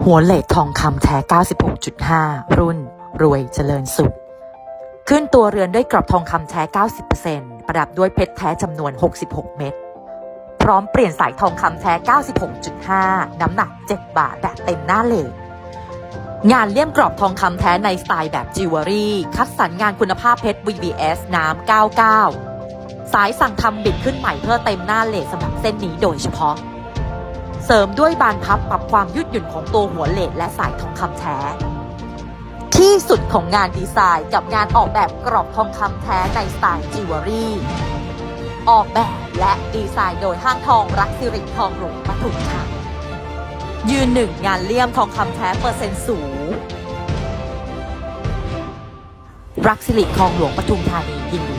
หัวเลททองคำแท้ 96.5 รุ่น รวยเจริญสุข ขึ้นตัวเรือนด้วยกรอบทองคำแท้ 90%ประดับด้วยเพชรแท้จำนวน 66 เม็ด พร้อมเปลี่ยนสายทองคำแท้ 96.5 น้ำหนัก 7 บาทแบบเต็มหน้าเลทงานเลี่ยมกรอบทองคำแท้ในสไตล์แบบจิวเวลรี่ คัดสรรงานคุณภาพเพชร VBS น้ำ 99 สายสั่งทำบิดขึ้นใหม่เพื่อเต็มหน้าเลทสำหรับเส้นนี้โดยเฉพาะ เสริมด้วยบานพับปรับความยืดหยุ่นของตัวหัวเลทและสายทองคำแท้ ที่สุดของงานดีไซน์กับงานออกแบบกรอบทองคำแท้ในสไตล์จิวเวลรี่ ออกแบบและดีไซน์โดยห้างทองรักสิริทองหลวงปทุมธานียืนหนึ่งงานเลี่ยมทองคำแท้เปอร์เซ็นต์สูง รักสิริทองหลวงปทุมธานียินดี